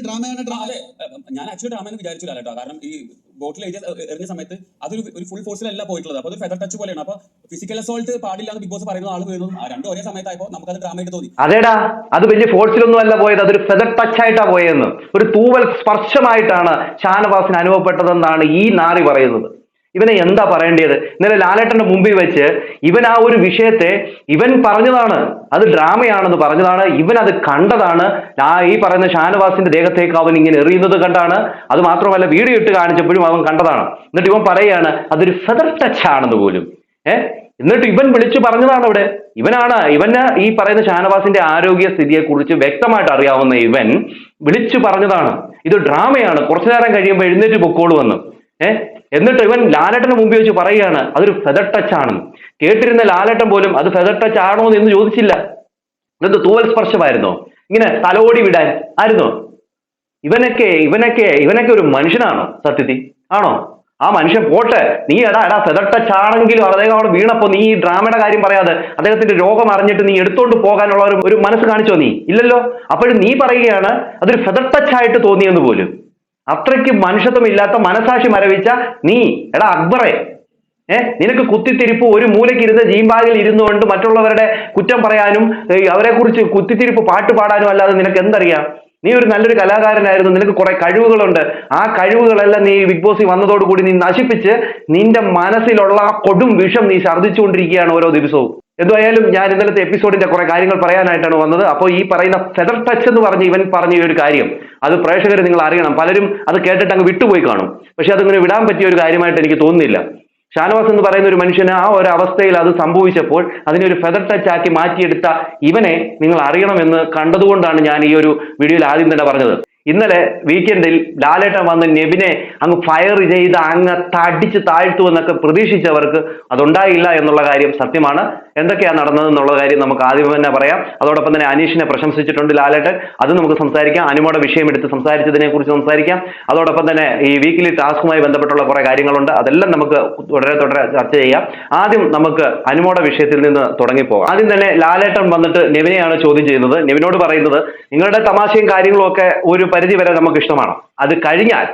ഒരു ഡ്രാമയാണ് ഡ്രാമ അതെ. ഞാൻ ആക്ച്വലി ഡ്രാമ എന്ന് വിചാരിച്ചില്ല കേട്ടോ. കാരണം ഈ ബോട്ടിൽ എഴുതിയ എറിഞ്ഞ സമയത്ത് അതൊരു ഒരു ഫുൾ ഫോഴ്സിലല്ല പോയിട്ടുള്ളത്. അപ്പോൾ ഒരു ഫെദർ ടച്ച് പോലെയാണ്. അപ്പോൾ ഫിസിക്കൽ അസോൾട്ട് പാടില്ല എന്ന് ബിഗ് ബോസ് പറയുന്ന ആൾ വീഴുന്നതും ആ രണ്ടും ഒരേ സമയത്തായപ്പോൾ നമുക്കത് ഡ്രാമയായിട്ട് തോന്നി. അതേടാ അത് വലിയ ഫോഴ്സിലൊന്നും അല്ല പോയത്. അതൊരു ഫെദർ ടച്ച് ആയിട്ടാ പോയെന്ന്. ഒരു തൂവൽ സ്പർശമായിട്ടാണ് ഷാനവാസിന് അനുഭവപ്പെട്ടതെന്നാണ് ഈ നാറി പറയുന്നത്. ഇവനെ എന്താ പറയേണ്ടത്? ഇന്നലെ ലാലേട്ടന്റെ മുമ്പിൽ വെച്ച് ഇവൻ ആ ഒരു വിഷയത്തെ ഇവൻ പറഞ്ഞതാണ്. അത് ഡ്രാമയാണെന്ന് പറഞ്ഞതാണ്. ഇവൻ അത് കണ്ടതാണ്. ആ ഈ പറയുന്ന ഷാനവാസിന്റെ ദേഹത്തേക്ക് അവൻ ഇങ്ങനെ എറിയുന്നത് കണ്ടാണ്. അത് മാത്രമല്ല വീഡിയോ ഇട്ട് കാണിച്ചപ്പോഴും അവൻ കണ്ടതാണ്. എന്നിട്ട് ഇവൻ പറയാണ് അതൊരു ഫെദർ ടച്ച് ആണെന്ന് പോലും. ഏഹ് എന്നിട്ട് ഇവൻ വിളിച്ചു പറഞ്ഞതാണ് അവിടെ. ഇവനാണ് ഇവന് ഈ പറയുന്ന ഷാനവാസിന്റെ ആരോഗ്യ സ്ഥിതിയെ കുറിച്ച് വ്യക്തമായിട്ട് അറിയാവുന്ന ഇവൻ വിളിച്ചു പറഞ്ഞതാണ്. ഇത് ഡ്രാമയാണ്. കുറച്ചു നേരം കഴിയുമ്പോൾ എഴുന്നേറ്റ് പൊക്കോളൂ വന്ന് ഏഹ് എന്നിട്ട് ഇവൻ ലാലേട്ടന് മുമ്പിൽ വെച്ച് പറയുകയാണ് അതൊരു ഫെദർ ടച്ച് ആണ്. കേട്ടിരുന്ന ലാലേട്ടൻ പോലും അത് ഫെദർ ടച്ച് ആണോ എന്ന് ചോദിച്ചില്ല. എന്ത് തൂവൽ സ്പർശമായിരുന്നോ. ഇങ്ങനെ തലോടി വിടാൻ ആയിരുന്നോ. ഇവനൊക്കെ ഇവനൊക്കെ ഇവനൊക്കെ ഒരു മനുഷ്യനാണോ? സത്യത്തി ആണോ? ആ മനുഷ്യൻ പോട്ടെ നീ എടാ എടാ ഫെദർ ടച്ച് ആണെങ്കിലും അദ്ദേഹം അവിടെ വീണപ്പോ നീ ഈ ഡ്രാമയുടെ കാര്യം പറയാതെ അദ്ദേഹത്തിന്റെ രോഗം അറിഞ്ഞിട്ട് നീ എടുത്തോണ്ട് പോകാനുള്ള ഒരു മനസ്സ് കാണിച്ചോ നീ? ഇല്ലല്ലോ? അപ്പോഴും നീ പറയുകയാണ് അതൊരു ഫെദർ ടച്ച് ആയിട്ട് തോന്നിയെന്ന് പോലും. അത്രയ്ക്ക് മനുഷ്യത്വമില്ലാത്ത മനസാക്ഷി മരവിച്ച നീ എടാ അക്ബറെ ഏ നിനക്ക് കുത്തിത്തിരിപ്പ് ഒരു മൂലയ്ക്ക് ഇരുന്ന് ഇരുന്നു ഇരുന്നുകൊണ്ട് മറ്റുള്ളവരുടെ കുറ്റം പറയാനും അവരെ കുറിച്ച് കുത്തിത്തിരിപ്പ് പാട്ട് പാടാനും അല്ലാതെ നിനക്ക് എന്തറിയാം? നീ ഒരു നല്ലൊരു കലാകാരനായിരുന്നു നിനക്ക് കുറെ കഴിവുകളുണ്ട്. ആ കഴിവുകളെല്ലാം നീ ബിഗ് ബോസിൽ വന്നതോടുകൂടി നീ നശിപ്പിച്ച് നിന്റെ മനസ്സിലുള്ള ആ കൊടും വിഷം നീ ഛർദ്ദിച്ചുകൊണ്ടിരിക്കുകയാണ് ഓരോ ദിവസവും. എന്തായാലും ഞാൻ ഇന്നലത്തെ എപ്പിസോഡിന്റെ കുറെ കാര്യങ്ങൾ പറയാനായിട്ടാണ് വന്നത്. അപ്പോൾ ഈ പറയുന്ന ഫെദർ ടച്ച് എന്ന് പറഞ്ഞ ഇവൻ പറഞ്ഞ ഒരു കാര്യം അത് പ്രേക്ഷകർ നിങ്ങൾ അറിയണം. പലരും അത് കേട്ടിട്ട് അങ്ങ് വിട്ടുപോയി കാണും. പക്ഷെ അതിങ്ങനെ വിടാൻ പറ്റിയ ഒരു കാര്യമായിട്ട് എനിക്ക് തോന്നുന്നില്ല. ഷാനവാസ് എന്ന് പറയുന്ന ഒരു മനുഷ്യന് ആ ഒരു അവസ്ഥയിൽ അത് സംഭവിച്ചപ്പോൾ അതിനെ ഒരു ഫെദർ ടച്ച് ആക്കി മാറ്റിയെടുത്ത ഇവനെ നിങ്ങൾ അറിയണമെന്ന് കണ്ടതുകൊണ്ടാണ് ഞാൻ ഈ ഒരു വീഡിയോയിൽ ആദ്യം തന്നെ പറഞ്ഞത്. ഇന്നലെ വീക്കെൻഡിൽ ലാലേട്ടൻ വന്ന് നെബിനെ അങ്ങ് ഫയർ ചെയ്ത് അങ്ങ് തടിച്ച് താഴ്ത്തു എന്നൊക്കെ പ്രതീക്ഷിച്ചവർക്ക് അതുണ്ടായില്ല എന്നുള്ള കാര്യം സത്യമാണ്. എന്തൊക്കെയാണ് നടന്നതെന്നുള്ള കാര്യം നമുക്ക് ആദ്യം തന്നെ പറയാം. അതോടൊപ്പം തന്നെ അനീഷിനെ പ്രശംസിച്ചിട്ടുണ്ട് ലാലേട്ടൻ. അത് നമുക്ക് സംസാരിക്കാം. അനുമോടെ വിഷയം എടുത്ത് സംസാരിച്ചതിനെ കുറിച്ച് സംസാരിക്കാം. അതോടൊപ്പം തന്നെ ഈ വീക്കിലി ടാസ്കുമായി ബന്ധപ്പെട്ടുള്ള കുറെ കാര്യങ്ങളുണ്ട്. അതെല്ലാം നമുക്ക് തുടരെ തുടരെ ചർച്ച ചെയ്യാം. ആദ്യം നമുക്ക് അനുമോടെ വിഷയത്തിൽ നിന്ന് തുടങ്ങിപ്പോകാം. ആദ്യം തന്നെ ലാലേട്ടൻ വന്നിട്ട് നെവിനെയാണ് ചോദ്യം ചെയ്യുന്നത്. നെവിനോട് പറയുന്നത് നിങ്ങളുടെ തമാശയും കാര്യങ്ങളും ഒക്കെ ഒരു പരിധി വരെ നമുക്ക് ഇഷ്ടമാണ്. അത് കഴിഞ്ഞാൽ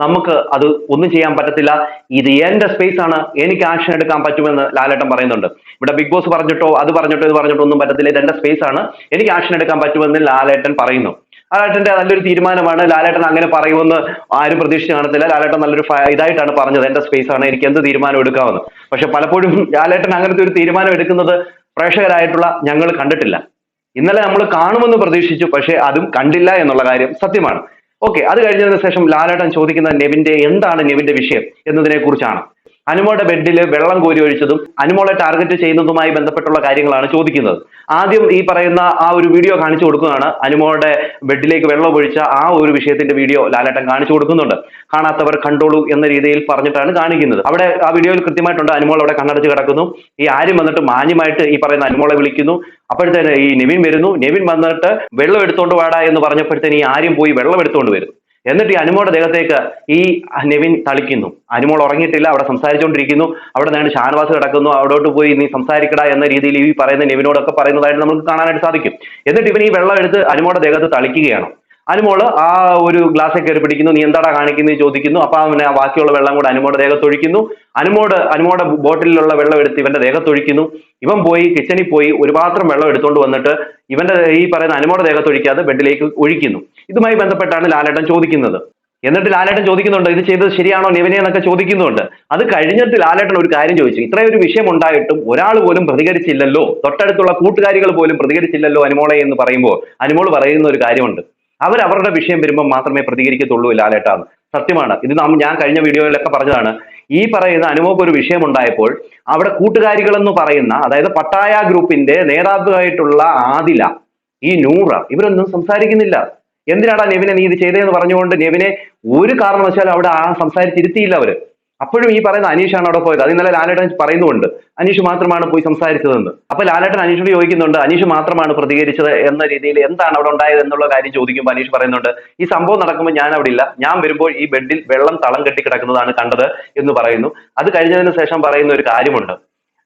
നമുക്ക് അത് ഒന്നും ചെയ്യാൻ പറ്റത്തില്ല. ഇത് എന്റെ സ്പേസ് ആണ്. എനിക്ക് ആക്ഷൻ എടുക്കാൻ പറ്റുമെന്ന് ലാലേട്ടൻ പറയുന്നുണ്ട്. ഇവിടെ ബിഗ് ബോസ് പറഞ്ഞിട്ടോ അത് പറഞ്ഞിട്ടോ ഇത് പറഞ്ഞിട്ടോ ഒന്നും പറ്റത്തില്ല. ഇത് എന്റെ സ്പേസ് ആണ്. എനിക്ക് ആക്ഷൻ എടുക്കാൻ പറ്റുമെന്ന് ലാലേട്ടൻ പറയുന്നു. ലാലേട്ടന്റെ നല്ലൊരു തീരുമാനമാണ്. ലാലേട്ടൻ അങ്ങനെ പറയുമെന്ന് ആരും പ്രതീക്ഷിച്ച് കാണത്തില്ല. ലാലേട്ടൻ നല്ലൊരു ഇതായിട്ടാണ് പറഞ്ഞത്. എന്റെ സ്പേസ് ആണ്. എനിക്ക് എന്ത് തീരുമാനം എടുക്കാമെന്ന്. പക്ഷെ പലപ്പോഴും ലാലേട്ടൻ അങ്ങനത്തെ ഒരു തീരുമാനം എടുക്കുന്നത് പ്രേക്ഷകരായിട്ടുള്ള ഞങ്ങൾ കണ്ടിട്ടില്ല. ഇന്നലെ നമ്മൾ കാണുമെന്ന് പ്രതീക്ഷിച്ചു. പക്ഷെ അതും കണ്ടില്ല എന്നുള്ള കാര്യം സത്യമാണ്. ഓക്കെ അത് കഴിഞ്ഞതിന് ശേഷം ലാലേട്ടൻ ചോദിക്കുന്ന നെവിന്റെ എന്താണ് നെവിന്റെ വിഷയം എന്നതിനെ കുറിച്ചാണ് അനുമോളുടെ ബെഡിൽ വെള്ളം കോരി ഒഴിച്ചതും അനുമോളെ ടാർഗറ്റ് ചെയ്യുന്നതുമായി ബന്ധപ്പെട്ടുള്ള കാര്യങ്ങളാണ് ചോദിക്കുന്നത്. ആദ്യം ഈ പറയുന്ന ആ ഒരു വീഡിയോ കാണിച്ചു കൊടുക്കുകയാണ് അനുമോളുടെ ബെഡിലേക്ക് വെള്ളം ഒഴിച്ച ആ ഒരു വിഷയത്തിന്റെ വീഡിയോ ലാലേട്ടൻ കാണിച്ചു കൊടുക്കുന്നുണ്ട്. കാണാത്തവർ കണ്ടോളൂ എന്ന രീതിയിൽ പറഞ്ഞിട്ടാണ് കാണിക്കുന്നത്. അവിടെ ആ വീഡിയോയിൽ കൃത്യമായിട്ടുണ്ട് അനുമോൾ അവിടെ കണ്ണടച്ച് കിടക്കുന്നു. ഈ ആര്യം വന്നിട്ട് മാന്യമായിട്ട് ഈ പറയുന്ന അനുമോളെ വിളിക്കുന്നു. അപ്പോഴത്തേന് ഈ നെവിൻ വരുന്നു. നെവിൻ വന്നിട്ട് വെള്ളം എടുത്തോണ്ട് വാടാ എന്ന് പറഞ്ഞപ്പോഴത്തേന് ഈ ആര്യം പോയി വെള്ളം എടുത്തുകൊണ്ട് വരും. എന്നിട്ട് ഈ അനുമോടെ ദേഹത്തേക്ക് ഈ നെവിൻ തളിക്കുന്നു. അനുമോൾ ഉറങ്ങിയിട്ടില്ല അവിടെ സംസാരിച്ചുകൊണ്ടിരിക്കുന്നു. അവിടെ നിന്ന് ഷാനവാസ് കിടക്കുന്നു അവിടോട്ട് പോയി നീ സംസാരിക്കട എന്ന രീതിയിൽ ഈ പറയുന്ന നെവിനോടൊക്കെ പറയുന്നതായിട്ട് നമുക്ക് കാണാനായിട്ട് സാധിക്കും. എന്നിട്ട് ഇവൻ ഈ വെള്ളം എടുത്ത് അനുമോടെ ദേഹത്ത് തളിക്കുകയാണ്. അനുമോൾ ആ ഒരു ഗ്ലാസ്സിൽ കയറി പിടിക്കുന്നു. നീ എന്താടാ കാണിക്കുന്നത് ചോദിക്കുന്നു. അപ്പൊ അവനെ ബാക്കിയുള്ള വെള്ളം കൂടെ അനുമോടെ ദേഹത്തൊഴിക്കുന്നു അനുമോട് അനുമോടെ ബോട്ടിലുള്ള വെള്ളം എടുത്ത് ഇവന്റെ ദേഹത്തൊഴിക്കുന്നു ഇവൻ പോയി കിച്ചണിൽ പോയി ഒരു പാത്രം വെള്ളം എടുത്തുകൊണ്ട് വന്നിട്ട് ഇവന്റെ ഈ പറയുന്ന അനുമോടെ ദേഹത്തൊഴിക്കാതെ ബെഡിലേക്ക് ഒഴിക്കുന്നു. ഇതുമായി ബന്ധപ്പെട്ടാണ് ലാലേട്ടൻ ചോദിക്കുന്നത്. എന്നിട്ട് ലാലേട്ടൻ ചോദിക്കുന്നുണ്ട് ഇത് ചെയ്തത് ശരിയാണോ നിവനെ? എന്നൊക്കെ ചോദിക്കുന്നുണ്ട്. അത് കഴിഞ്ഞിട്ട് ലാലേട്ടൻ ഒരു കാര്യം ചോദിച്ചു. ഇത്രയും ഒരു വിഷയം ഉണ്ടായിട്ടും ഒരാൾ പോലും പ്രതികരിച്ചില്ലല്ലോ. തൊട്ടടുത്തുള്ള കൂട്ടുകാരികൾ പോലും പ്രതികരിച്ചില്ലല്ലോ അനുമോളെ എന്ന് പറയുമ്പോൾ അനുമോൾ പറയുന്ന ഒരു കാര്യമുണ്ട്. അവർ അവരുടെ വിഷയം വരുമ്പോൾ മാത്രമേ പ്രതികരിക്കത്തുള്ളൂ ലാലേട്ടാന്ന് സത്യമാണ്. ഇത് നാം ഞാൻ കഴിഞ്ഞ വീഡിയോയിലൊക്കെ പറഞ്ഞതാണ്. ഈ പറയുന്ന അനുമോക്ക് ഒരു വിഷയം ഉണ്ടായപ്പോൾ അവിടെ കൂട്ടുകാരികൾ എന്ന് പറയുന്ന അതായത് പട്ടായ ഗ്രൂപ്പിന്റെ നേതാവായിട്ടുള്ള ആദില ഈ നൂറ ഇവരൊന്നും സംസാരിക്കുന്നില്ല. എന്തിനാടാ നെവിനെ നീ ഇത് ചെയ്തതെന്ന് പറഞ്ഞുകൊണ്ട് നെവിനെ ഒരു കാരണവശാലും അവിടെ ആ സംസാരിച്ചിരുത്തിയില്ല അവർ? അപ്പോഴും ഈ പറയുന്ന അനീഷാണ് അവിടെ പോയത്. അത് ഇന്നലെ ലാലേട്ടൻ പറയുന്നുണ്ട് അനീഷ് മാത്രമാണ് പോയി സംസാരിച്ചതെന്ന്. അപ്പൊ ലാലേട്ടൻ അനീഷിനോട് ചോദിക്കുന്നുണ്ട് അനീഷ് മാത്രമാണ് പ്രതികരിച്ചത് എന്ന രീതിയിൽ എന്താണ് അവിടെ ഉണ്ടായത് എന്നുള്ള കാര്യം ചോദിക്കുമ്പോൾ അനീഷ് പറയുന്നുണ്ട് ഈ സംഭവം നടക്കുമ്പോൾ ഞാൻ അവിടെ ഇല്ല. ഞാൻ വരുമ്പോൾ ഈ ബെഡിൽ വെള്ളം തളം കെട്ടി കിടക്കുന്നതാണ് കണ്ടത് എന്ന് പറയുന്നു. അത് കഴിഞ്ഞതിന് ശേഷം പറയുന്ന ഒരു കാര്യമുണ്ട്.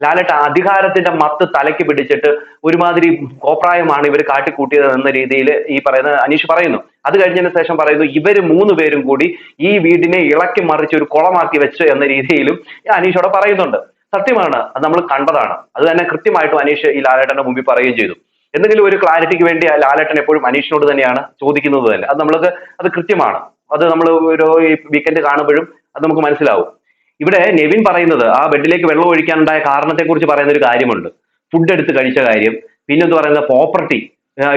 ലാലേട്ട അധികാരത്തിന്റെ മത്ത് തലയ്ക്ക് പിടിച്ചിട്ട് ഒരുമാതിരി കോപ്രായമാണ് ഇവർ കാട്ടിക്കൂട്ടിയത് എന്ന രീതിയിൽ ഈ പറയുന്ന അനീഷ് പറയുന്നു. അത് കഴിഞ്ഞതിന് ശേഷം പറയുന്നു ഇവർ മൂന്ന് പേരും കൂടി ഈ വീടിനെ ഇളക്കി മറിച്ച് ഒരു കുളമാക്കി വെച്ചു എന്ന രീതിയിലും അനീഷോടെ പറയുന്നുണ്ട്. സത്യമാണ് അത് നമ്മൾ കണ്ടതാണ്. അത് തന്നെ കൃത്യമായിട്ടും അനീഷ് ഈ ലാലേട്ടന്റെ മുമ്പിൽ പറയുകയും ചെയ്തു. എന്തെങ്കിലും ഒരു ക്ലാരിറ്റിക്ക് വേണ്ടി ലാലേട്ടൻ എപ്പോഴും അനീഷിനോട് തന്നെയാണ് ചോദിക്കുന്നത് തന്നെ. അത് നമ്മൾക്ക് അത് കൃത്യമാണ്. അത് നമ്മൾ ഒരു വീക്കെൻഡ് കാണുമ്പോഴും അത് നമുക്ക് മനസ്സിലാവും. ഇവിടെ നെവിൻ പറയുന്നത് ആ ബെഡിലേക്ക് വെള്ളം ഒഴിക്കാനുണ്ടായ കാരണത്തെ കുറിച്ച് പറയുന്ന ഒരു കാര്യമുണ്ട്. ഫുഡ് എടുത്ത് കഴിച്ച കാര്യം പിന്നെ എന്ന് പറയുന്നത് പ്രോപ്പർട്ടി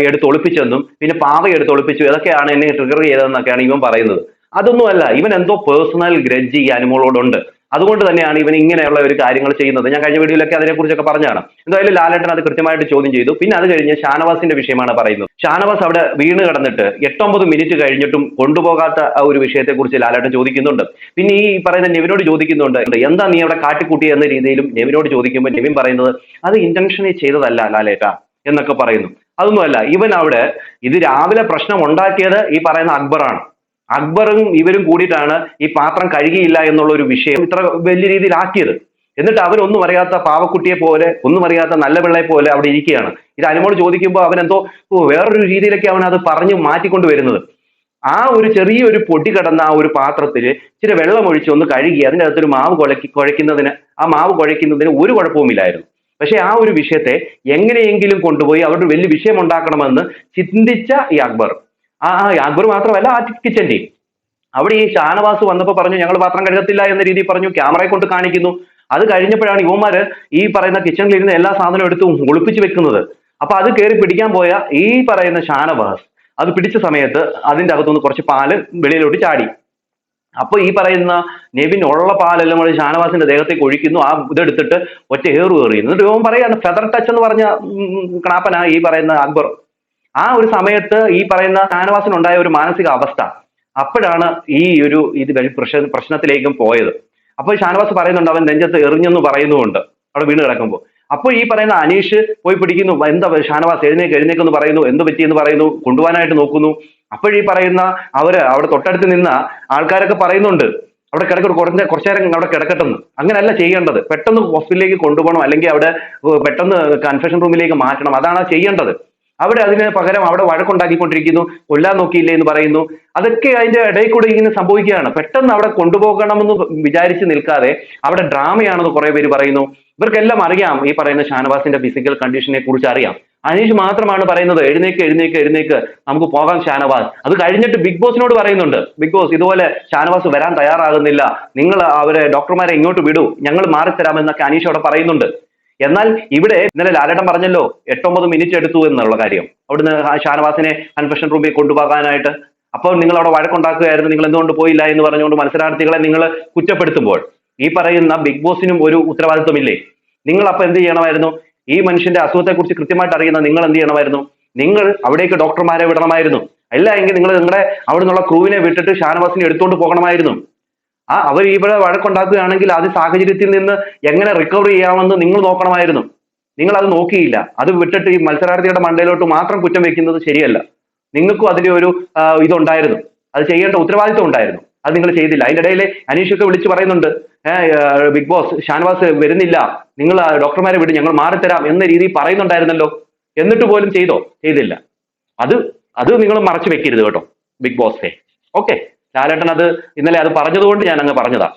എടുത്ത് ഒളിപ്പിച്ചെന്നും പിന്നെ പാവ എടുത്ത് ഒളിപ്പിച്ചു ഇതൊക്കെയാണ് എന്നെ ട്രിഗർ ചെയ്തതെന്നൊക്കെയാണ് ഇവൻ പറയുന്നത്. അതൊന്നുമല്ല ഇവൻ എന്തോ പേഴ്സണൽ ഗ്രഡ്ജ് ഈ അനുമോളോടുണ്ട്. അതുകൊണ്ട് തന്നെയാണ് ഇവൻ ഇങ്ങനെയുള്ള ഒരു കാര്യങ്ങൾ ചെയ്യുന്നത്. ഞാൻ കഴിഞ്ഞ വീഡിയോയിലൊക്കെ അതിനെക്കുറിച്ചൊക്കെ പറഞ്ഞാണ് എന്തായാലും ലാലേട്ടൻ അത് കൃത്യമായിട്ട് ചോദ്യം ചെയ്തു. പിന്നെ അത് കഴിഞ്ഞ് ഷാനവാസിന്റെ വിഷയമാണ് പറയുന്നത്. ഷാനവാസ് അവിടെ വീണ് കിടന്നിട്ട് എട്ടൊമ്പത് മിനിറ്റ് കഴിഞ്ഞിട്ടും കൊണ്ടുപോകാത്ത ആ ഒരു വിഷയത്തെക്കുറിച്ച് ലാലേട്ടൻ ചോദിക്കുന്നുണ്ട്. പിന്നെ ഈ പറയുന്ന നെവിനോട് ചോദിക്കുന്നുണ്ട് എന്താ നീ അവിടെ കാട്ടിക്കൂട്ടി എന്ന രീതിയിലും നെവിനോട് ചോദിക്കുമ്പോൾ നെവിൻ പറയുന്നത് അത് ഇന്റൻഷനെ ചെയ്തതല്ല ലാലേട്ട എന്നൊക്കെ പറയുന്നു. അതൊന്നുമല്ല ഇവൻ അവിടെ ഇത് രാവിലെ പ്രശ്നം ഉണ്ടാക്കിയത് ഈ പറയുന്ന അക്ബറാണ്. അക്ബറും ഇവരും കൂടിയിട്ടാണ് ഈ പാത്രം കഴുകിയില്ല എന്നുള്ള ഒരു വിഷയം ഇത്ര വലിയ രീതിയിൽ ആക്കിയത് എന്നിട്ട് അവരൊന്നും അറിയാത്ത പാവക്കുട്ടിയെ പോലെ ഒന്നും അറിയാത്ത നല്ല പിള്ളയെ പോലെ അവിടെ ഇരിക്കുകയാണ്. ഇത് അനുമോട് ചോദിക്കുമ്പോൾ അവൻ എന്തോ വേറൊരു രീതിയിലൊക്കെ അവൻ അത് പറഞ്ഞ് മാറ്റിക്കൊണ്ട് വരുന്നത്. ആ ഒരു ചെറിയൊരു പൊടി കടന്ന ആ ഒരു പാത്രത്തിൽ ഇച്ചിരി വെള്ളം ഒഴിച്ച് ഒന്ന് കഴുകി അതിന്റെ അകത്തൊരു മാവ് കുഴക്കി കുഴയ്ക്കുന്നതിന് ആ മാവ് കുഴയ്ക്കുന്നതിന് ഒരു കുഴപ്പവുമില്ലായിരുന്നു. പക്ഷേ ആ ഒരു വിഷയത്തെ എങ്ങനെയെങ്കിലും കൊണ്ടുപോയി അവരുടെ വലിയ വിഷയം ഉണ്ടാക്കണമെന്ന് ചിന്തിച്ച ഈ അക്ബർ. ആ ആ അക്ബർ മാത്രമല്ല ആ കിച്ചൻ ടീം അവിടെ ഈ ഷാനവാസ് വന്നപ്പോൾ പറഞ്ഞു ഞങ്ങൾ പാത്രം കഴുകത്തില്ല എന്ന രീതിയിൽ പറഞ്ഞു ക്യാമറയെ കൊണ്ട് കാണിക്കുന്നു. അത് കഴിഞ്ഞപ്പോഴാണ് യുവമാര് ഈ പറയുന്ന കിച്ചണിൽ ഇരുന്ന് എല്ലാ സാധനവും എടുത്ത് ഒളിപ്പിച്ചു വെക്കുന്നത്. അപ്പൊ അത് കയറി പിടിക്കാൻ പോയ ഈ പറയുന്ന ഷാനവാസ് അത് പിടിച്ച സമയത്ത് അതിന്റെ അകത്തുനിന്ന് കുറച്ച് പാൽ വെളിയിലോട്ട് ചാടി. അപ്പൊ ഈ പറയുന്ന നെവിൻ ഉള്ള പാലെല്ലാം കൂടി ഷാനവാസിന്റെ ദേഹത്തേക്ക് ഒഴിക്കുന്നു. ആ ഇതെടുത്തിട്ട് ഒറ്റ ഏറു കയറി എന്നിട്ട് ഇവൻ പറയാണ് ഫെദർ ടച്ച് എന്ന് പറഞ്ഞ കണാപ്പനാ ഈ പറയുന്ന അക്ബർ ആ ഒരു സമയത്ത് ഈ പറയുന്ന ഷാനവാസിനുണ്ടായ ഒരു മാനസിക അവസ്ഥ അപ്പോഴാണ് ഈ ഒരു ഇത് പ്രശ്ന പ്രശ്നത്തിലേക്കും പോയത്. അപ്പോൾ ഷാനവാസ് പറയുന്നുണ്ട് അവൻ നെഞ്ചത്ത് എറിഞ്ഞെന്ന് പറയുന്നുമുണ്ട്. അവിടെ വീണ് കിടക്കുമ്പോൾ. അപ്പോൾ ഈ പറയുന്ന അനീഷ് പോയി പിടിക്കുന്നു എന്താ ഷാനവാസ് എഴുന്നേക്ക് എഴുന്നേക്കെന്ന് പറയുന്നു? എന്ത് പറ്റിയെന്ന് പറയുന്നു? കൊണ്ടുപോകാനായിട്ട് നോക്കുന്നു. അപ്പോഴീ പറയുന്ന അവർ അവിടെ തൊട്ടടുത്ത് നിന്ന ആൾക്കാരൊക്കെ പറയുന്നുണ്ട് അവിടെ കിടക്കട്ടെ കുറച്ച് കുറച്ചു നേരം അവിടെ കിടക്കട്ടെന്ന്. അങ്ങനെയല്ല ചെയ്യേണ്ടത്. പെട്ടെന്ന് ഹോസ്പിറ്റലിലേക്ക് കൊണ്ടുപോകണം അല്ലെങ്കിൽ അവിടെ പെട്ടെന്ന് കൺഫെഷൻ റൂമിലേക്ക് മാറ്റണം. അതാണ് ചെയ്യേണ്ടത്. അവിടെ അതിന് പകരം അവിടെ വഴക്കുണ്ടാക്കിക്കൊണ്ടിരിക്കുന്നു കൊല്ലാൻ നോക്കിയില്ലേ എന്ന് പറയുന്നു. അതൊക്കെ അതിന്റെ ഇടയിൽ കൂടെ ഇങ്ങനെ സംഭവിക്കുകയാണ്. പെട്ടെന്ന് അവിടെ കൊണ്ടുപോകണമെന്ന് വിചാരിച്ച് നിൽക്കാതെ അവിടെ ഡ്രാമയാണെന്ന് കുറെ പേര് പറയുന്നു. ഇവർക്കെല്ലാം അറിയാം ഈ പറയുന്ന ഷാനവാസിന്റെ ഫിസിക്കൽ കണ്ടീഷനെ കുറിച്ച് അറിയാം. അനീഷ് മാത്രമാണ് പറയുന്നത് എഴുന്നേക്ക് എഴുന്നേക്ക് എഴുന്നേക്ക് നമുക്ക് പോകാം ഷാനവാസ്. അത് കഴിഞ്ഞിട്ട് ബിഗ് ബോസിനോട് പറയുന്നുണ്ട് ബിഗ് ബോസ് ഇതുപോലെ ഷാനവാസ് വരാൻ തയ്യാറാകുന്നില്ല. നിങ്ങൾ അവരെ ഡോക്ടർമാരെ ഇങ്ങോട്ട് വിടൂ. ഞങ്ങൾ മാറിത്തരാമെന്നൊക്കെ അനീഷ് അവിടെ പറയുന്നുണ്ട്. എന്നാൽ ഇവിടെ ഇന്നലെ ലാലേട്ടൻ പറഞ്ഞല്ലോ എട്ടൊമ്പത് മിനിറ്റ് എടുത്തു എന്നുള്ള കാര്യം. അവിടുന്ന് ഷാനവാസിനെ കൺഫെഷൻ റൂമിൽ കൊണ്ടുപോകാനായിട്ട്. അപ്പോൾ നിങ്ങൾ അവിടെ വഴക്കുണ്ടാക്കുകയായിരുന്നു നിങ്ങൾ എന്തുകൊണ്ട് പോയില്ല എന്ന് പറഞ്ഞുകൊണ്ട് മത്സരാർത്ഥികളെ നിങ്ങൾ കുറ്റപ്പെടുത്തുമ്പോൾ ഈ പറയുന്ന ബിഗ് ബോസിനും ഒരു ഉത്തരവാദിത്വമില്ലേ? നിങ്ങൾ അപ്പൊ എന്ത് ചെയ്യണമായിരുന്നു? ഈ മനുഷ്യന്റെ അസുഖത്തെക്കുറിച്ച് കൃത്യമായിട്ട് അറിയുന്ന നിങ്ങൾ എന്ത് ചെയ്യണമായിരുന്നു? നിങ്ങൾ അവിടേക്ക് ഡോക്ടർമാരെ വിടണമായിരുന്നു. അല്ല എങ്കിൽ നിങ്ങൾ നിങ്ങളുടെ അവിടെ നിന്നുള്ള ക്രൂവിനെ വിട്ടിട്ട് ഷാനവാസിനെ എടുത്തുകൊണ്ട് പോകണമായിരുന്നു. ആ അവർ ഇവിടെ വഴക്കുണ്ടാക്കുകയാണെങ്കിൽ അത് സാഹചര്യത്തിൽ നിന്ന് എങ്ങനെ റിക്കവർ ചെയ്യാമെന്ന് നിങ്ങൾ നോക്കണമായിരുന്നു. നിങ്ങൾ അത് നോക്കിയില്ല. അത് വിട്ടിട്ട് ഈ മത്സരാർത്ഥിയുടെ മണ്ടയിലോട്ട് മാത്രം കുറ്റം വെക്കുന്നത് ശരിയല്ല. നിങ്ങൾക്കും അതിന്റെ ഒരു ഇതുണ്ടായിരുന്നു. അത് ചെയ്യേണ്ട ഉത്തരവാദിത്വം ഉണ്ടായിരുന്നു. അത് നിങ്ങൾ ചെയ്തില്ല. അതിന്റെ ഇടയിൽ അനീഷൊക്കെ വിളിച്ച് പറയുന്നുണ്ട് ബിഗ് ബോസ് ഷാനവാസ് വരുന്നില്ല. നിങ്ങൾ ആ ഡോക്ടർമാരെ വിട്ട് ഞങ്ങൾ മാറിത്തരാം എന്ന രീതിയിൽ പറയുന്നുണ്ടായിരുന്നല്ലോ. എന്നിട്ട് പോലും ചെയ്തോ? ചെയ്തില്ല. അത് അത് നിങ്ങൾ മറച്ചു വെക്കരുത് കേട്ടോ ബിഗ് ബോസേ. ഓക്കെ. ലാലേട്ടൻ അത് ഇന്നലെ അത് പറഞ്ഞതുകൊണ്ട് ഞാൻ അങ്ങ് പറഞ്ഞതാ.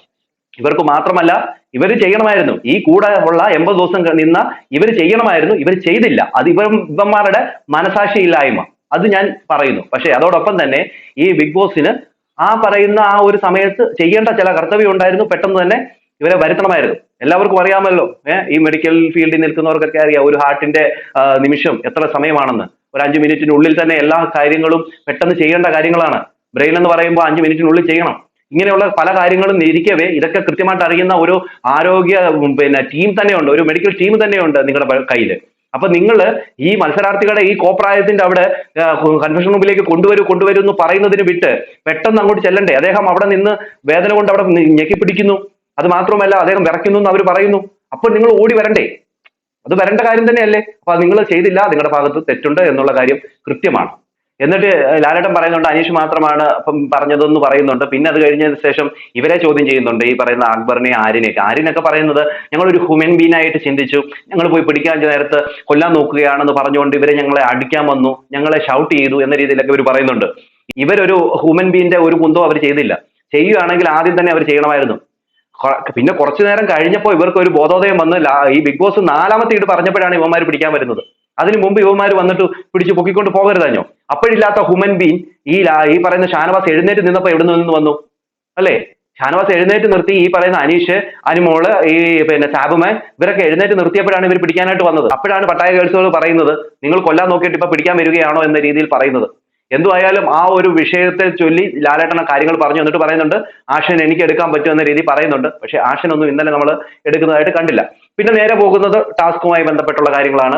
ഇവർക്ക് മാത്രമല്ല ഇവർ ചെയ്യണമായിരുന്നു. ഈ കൂടെ ഉള്ള എൺപത് ദിവസം നിന്ന ഇവർ ചെയ്യണമായിരുന്നു. ഇവർ ചെയ്തില്ല. അത് ഇവർ ഇവന്മാരുടെ മനസാക്ഷിയില്ലായ്മ അത് ഞാൻ പറയുന്നു. പക്ഷേ അതോടൊപ്പം തന്നെ ഈ ബിഗ് ബോസിന് ആ പറയുന്ന ആ ഒരു സമയത്ത് ചെയ്യേണ്ട ചില കർത്തവ്യം ഉണ്ടായിരുന്നു. പെട്ടെന്ന് തന്നെ ഇവരെ വരുത്തണമായിരുന്നു. എല്ലാവർക്കും അറിയാമല്ലോ. ഏഹ് ഈ മെഡിക്കൽ ഫീൽഡിൽ നിൽക്കുന്നവർക്കൊക്കെ അറിയാം. ഒരു ഹാർട്ടിന്റെ നിമിഷം എത്ര സമയമാണെന്ന്. ഒരു അഞ്ചു മിനിറ്റിനുള്ളിൽ തന്നെ എല്ലാ കാര്യങ്ങളും പെട്ടെന്ന് ചെയ്യേണ്ട കാര്യങ്ങളാണ്. ബ്രെയിൻ എന്ന് പറയുമ്പോൾ അഞ്ച് മിനിറ്റിനുള്ളിൽ ചെയ്യണം. ഇങ്ങനെയുള്ള പല കാര്യങ്ങളും ഇരിക്കവേ. ഇതൊക്കെ കൃത്യമായിട്ട് അറിയുന്ന ഒരു ആരോഗ്യ പിന്നെ ടീം തന്നെയുണ്ട്. ഒരു മെഡിക്കൽ ടീം തന്നെയുണ്ട് നിങ്ങളുടെ കയ്യിൽ അപ്പൊ നിങ്ങൾ ഈ മത്സരാർത്ഥികളുടെ ഈ കോപ്രായത്തിന്റെ അവിടെ കൺവെൻഷൻ മുമ്പിലേക്ക് കൊണ്ടുവരൂ കൊണ്ടുവരൂ എന്ന് പറയുന്നതിന് വിട്ട് പെട്ടെന്ന് അങ്ങോട്ട് ചെല്ലണ്ടേ? അദ്ദേഹം അവിടെ നിന്ന് വേദന കൊണ്ട് അവിടെ ഞെക്കി പിടിക്കുന്നു. അത് മാത്രമല്ല അദ്ദേഹം വിറയ്ക്കുന്നു എന്ന് അവർ പറയുന്നു. അപ്പോൾ നിങ്ങൾ ഓടി വരണ്ടേ? അത് വരേണ്ട കാര്യം തന്നെയല്ലേ? അപ്പൊ നിങ്ങൾ ചെയ്തില്ല. നിങ്ങളുടെ ഭാഗത്ത് തെറ്റുണ്ട് എന്നുള്ള കാര്യം കൃത്യമാണ്. എന്നിട്ട് ലാലേട്ടൻ പറയുന്നുണ്ട് അനീഷ് മാത്രമാണ് അപ്പം പറഞ്ഞതെന്ന് പറയുന്നുണ്ട്. പിന്നെ അത് കഴിഞ്ഞതിന് ശേഷം ഇവരെ ചോദ്യം ചെയ്യുന്നുണ്ട് ഈ പറയുന്ന അക്ബറിനെ ആര്യനെയൊക്കെ. ആരിനൊക്കെ പറയുന്നത് ഞങ്ങൾ ഒരു ഹ്യൂമൻ ബീൻ ആയിട്ട് ചിന്തിച്ചു. ഞങ്ങൾ പോയി പിടിക്കാൻ നേരത്ത് കൊല്ലാൻ നോക്കുകയാണെന്ന് പറഞ്ഞുകൊണ്ട് ഇവരെ ഞങ്ങളെ അടിക്കാൻ വന്നു. ഞങ്ങളെ ഷൗട്ട് ചെയ്തു എന്ന രീതിയിലൊക്കെ ഇവർ പറയുന്നുണ്ട്. ഇവരൊരു ഹ്യൂമൻ ബീന്റെ ഒരു കുന്തവും അവർ ചെയ്തില്ല. ചെയ്യുകയാണെങ്കിൽ ആദ്യം തന്നെ അവർ ചെയ്യണമായിരുന്നു. പിന്നെ കുറച്ചു നേരം കഴിഞ്ഞപ്പോൾ ഇവർക്ക് ഒരു ബോധോദയം വന്ന് ഈ ബിഗ് ബോസ് നാലാമത്തെ ഇട്ട് പറഞ്ഞപ്പോഴാണ് ഇവന്മാർ പിടിക്കാൻ വരുന്നത്. അതിന് മുമ്പ് ഇവന്മാർ വന്നിട്ട് പിടിച്ച് പൊക്കിക്കൊണ്ട് പോകരുതഞ്ഞോ അപ്പോഴില്ലാത്ത ഹ്യൂമൻ ബീൻ ഈ ഈ പറയുന്ന ഷാനവാസ് എഴുന്നേറ്റ് നിന്നപ്പോൾ എവിടെ നിന്ന് വന്നു? അല്ലേ? ഷാനവാസ് എഴുന്നേറ്റ് നിർത്തി ഈ പറയുന്ന അനീഷ് അനിമോൾ ഈ പിന്നെ സാബുമാൻ ഇവരൊക്കെ എഴുന്നേറ്റ് നിർത്തിയപ്പോഴാണ് ഇവർ പിടിക്കാനായിട്ട് വന്നത്. അപ്പോഴാണ് പട്ടായ ഗേൾസുകൾ പറയുന്നത് നിങ്ങൾ കൊല്ലാൻ നോക്കിയിട്ട് ഇപ്പൊ പിടിക്കാൻ വരികയാണോ? എന്ന രീതിയിൽ പറയുന്നത്. എന്തുമായാലും ആ ഒരു വിഷയത്തെ ചൊല്ലി ലാലേട്ടന കാര്യങ്ങൾ പറഞ്ഞു എന്നിട്ട് പറയുന്നുണ്ട് ആഷൻ എനിക്ക് എടുക്കാൻ പറ്റുമെന്ന രീതി പറയുന്നുണ്ട്. പക്ഷേ ആഷൻ ഒന്നും ഇന്നലെ നമ്മൾ എടുക്കുന്നതായിട്ട് കണ്ടില്ല. പിന്നെ നേരെ പോകുന്നത് ടാസ്കുമായി ബന്ധപ്പെട്ടുള്ള കാര്യങ്ങളാണ്.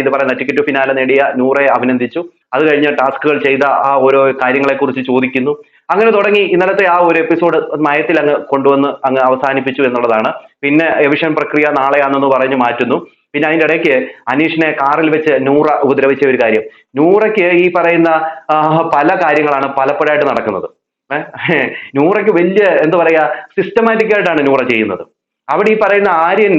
ഇത് പറയുന്ന ടിക്കറ്റ് ഫിനാലെ നേടിയ നൂറെ അഭിനന്ദിച്ചു. അത് കഴിഞ്ഞ് ടാസ്കുകൾ ചെയ്ത ആ ഓരോ കാര്യങ്ങളെ കുറിച്ച് ചോദിക്കുന്നു. അങ്ങനെ തുടങ്ങി ഇന്നലത്തെ ആ ഒരു എപ്പിസോഡ് മയത്തിൽ അങ്ങ് കൊണ്ടുവന്ന് അങ്ങ് അവസാനിപ്പിച്ചു എന്നുള്ളതാണ്. പിന്നെ എവിഷൻ പ്രക്രിയ നാളെയാണെന്ന് പറഞ്ഞു മാറ്റുന്നു. പിന്നെ അതിന്റെ ഇടയ്ക്ക് അനീഷിനെ കാറിൽ വെച്ച് നൂറ ഉപദ്രവിച്ച ഒരു കാര്യം. നൂറയ്ക്ക് ഈ പറയുന്ന പല കാര്യങ്ങളാണ് പലപ്പോഴായിട്ട് നടക്കുന്നത്. നൂറയ്ക്ക് വലിയ എന്താ പറയാ സിസ്റ്റമാറ്റിക് ആയിട്ടാണ് നൂറ ചെയ്യുന്നത്. അവിടെ ഈ പറയുന്ന ആര്യൻ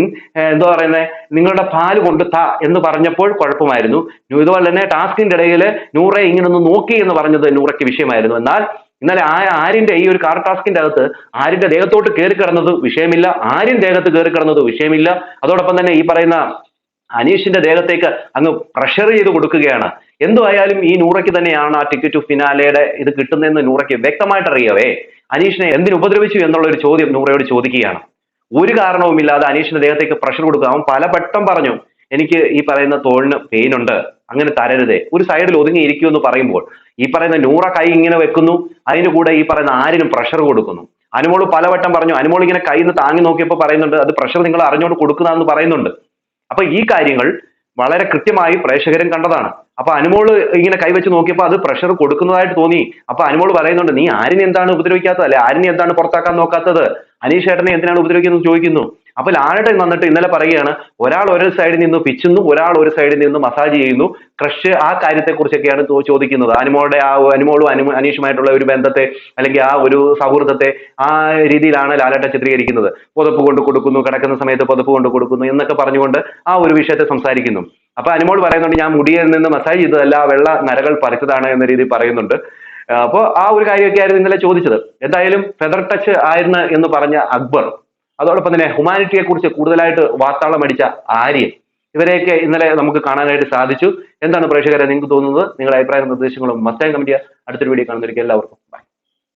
എന്തോ പറയുന്നത് നിങ്ങളുടെ പാൽ കൊണ്ട് താ എന്ന് പറഞ്ഞപ്പോൾ കുഴപ്പമായിരുന്നു. ഇതുപോലെ തന്നെ ടാസ്കിന്റെ ഇടയിൽ നൂറെ ഇങ്ങനെ ഒന്ന് നോക്കി എന്ന് പറഞ്ഞത് നൂറയ്ക്ക് വിഷയമായിരുന്നു. എന്നാൽ ഇന്നലെ ആ ആര്യന്റെ ഈ ഒരു കാർ ടാസ്കിന്റെ അകത്ത് ആര്യന്റെ ദേഹത്തോട്ട് കയറി കിടന്നത് വിഷയമില്ല ആര്യൻ ദേഹത്ത് കയറി കിടന്നത് വിഷയമില്ല. അതോടൊപ്പം തന്നെ ഈ പറയുന്ന അനീഷിന്റെ ദേഹത്തേക്ക് അങ്ങ് പ്രഷർ ചെയ്ത് കൊടുക്കുകയാണ്. എന്തുമായാലും ഈ നൂറയ്ക്ക് തന്നെയാണ് ആ ടിക്കറ്റ് ടു ഫിനാലയുടെ ഇത് കിട്ടുന്നതെന്ന് നൂറയ്ക്ക് വ്യക്തമായിട്ട് അറിയാവേ അനീഷിനെ എന്തിനു ഉപദ്രവിച്ചു എന്നുള്ള ഒരു ചോദ്യം നൂറയോട് ചോദിക്കുകയാണ്. ഒരു കാരണവുമില്ലാതെ അനീഷിന്റെ ദേഹത്തേക്ക് പ്രഷർ കൊടുക്കുക അവൻ പലവട്ടം പറഞ്ഞു എനിക്ക് ഈ പറയുന്ന തോളിന് പെയിൻ ഉണ്ട് അങ്ങനെ തരരുതേ. ഒരു സൈഡിൽ ഒതുങ്ങി ഇരിക്കൂ എന്ന് പറയുമ്പോൾ ഈ പറയുന്ന നൂറ കൈ ഇങ്ങനെ വെക്കുന്നു അതിന് കൂടെ ഈ പറയുന്ന ആരിനും പ്രഷർ കൊടുക്കുന്നു. അനുമോൾ പലവട്ടം പറഞ്ഞു അനുമോൾ ഇങ്ങനെ കൈ നിന്ന് താങ്ങി നോക്കിയപ്പോൾ പറയുന്നുണ്ട് അത് പ്രഷർ നിങ്ങൾ അറിഞ്ഞുകൊണ്ട് കൊടുക്കുന്നതെന്ന് പറയുന്നുണ്ട്. അപ്പൊ ഈ കാര്യങ്ങൾ വളരെ കൃത്യമായി പ്രേക്ഷകരും കണ്ടതാണ്. അപ്പൊ അനുമോൾ ഇങ്ങനെ കൈവച്ച് നോക്കിയപ്പോൾ അത് പ്രഷർ കൊടുക്കുന്നതായിട്ട് തോന്നി. അപ്പൊ അനുമോൾ പറയുന്നുണ്ട് നീ ആരിനെ എന്താണ് ഉപദ്രവിക്കാത്തത്? അല്ലെ ആരിനെ എന്താണ് പുറത്താക്കാൻ നോക്കാത്തത്? അനീഷ് ഏട്ടനെ എന്തിനാണ് ഉപദ്രവിക്കുന്നത് ചോദിക്കുന്നു. അപ്പൊ ലാലേട്ടൻ വന്നിട്ട് ഇന്നലെ പറയുകയാണ് ഒരാൾ ഒരു സൈഡിൽ നിന്ന് പിച്ചുന്നു ഒരാൾ ഒരു സൈഡിൽ നിന്ന് മസാജ് ചെയ്യുന്നു. ക്രഷ് ആ കാര്യത്തെ കുറിച്ചൊക്കെയാണ് ചോദിക്കുന്നത്. അനുമോളുടെ ആ അനുമോളും അനു അനീഷുമായിട്ടുള്ള ഒരു ബന്ധത്തെ അല്ലെങ്കിൽ ആ ഒരു സൗഹൃദത്തെ ആ രീതിയിലാണ് ലാലേട്ടൻ ചിത്രീകരിക്കുന്നത്. പുതപ്പ് കൊണ്ട് കൊടുക്കുന്നു കിടക്കുന്ന സമയത്ത് പുതപ്പ് കൊണ്ട് കൊടുക്കുന്നു എന്നൊക്കെ പറഞ്ഞുകൊണ്ട് ആ ഒരു വിഷയത്തെ സംസാരിക്കുന്നു. അപ്പൊ അനുമോൾ പറയുന്നുണ്ട് ഞാൻ മുടിയിൽ നിന്ന് മസാജ് ചെയ്തതല്ല വെള്ള നരകൾ പറിച്ചതാണ് എന്ന രീതിയിൽ പറയുന്നുണ്ട്. അപ്പോൾ ആ ഒരു കാര്യമൊക്കെ ആയിരുന്നു ഇന്നലെ ചോദിച്ചത്. എന്തായാലും ഫെദർ ടച്ച് ആയിരുന്നു എന്ന് പറഞ്ഞ അക്ബർ അതോടൊപ്പം തന്നെ ഹ്യൂമാനിറ്റിയെ കുറിച്ച് കൂടുതലായിട്ട് വാർത്താളം അടിച്ച ആര്യൻ ഇവരെയൊക്കെ ഇന്നലെ നമുക്ക് കാണാനായിട്ട് സാധിച്ചു. എന്താണ് പ്രേക്ഷകരെ നിങ്ങൾക്ക് തോന്നുന്നത്? നിങ്ങളുടെ അഭിപ്രായ നിർദ്ദേശങ്ങളും മസ്റ്റായും കമന്റ് അടുത്തൊരു വീഡിയോ കാണുന്നവർക്ക് എല്ലാവർക്കും ബൈ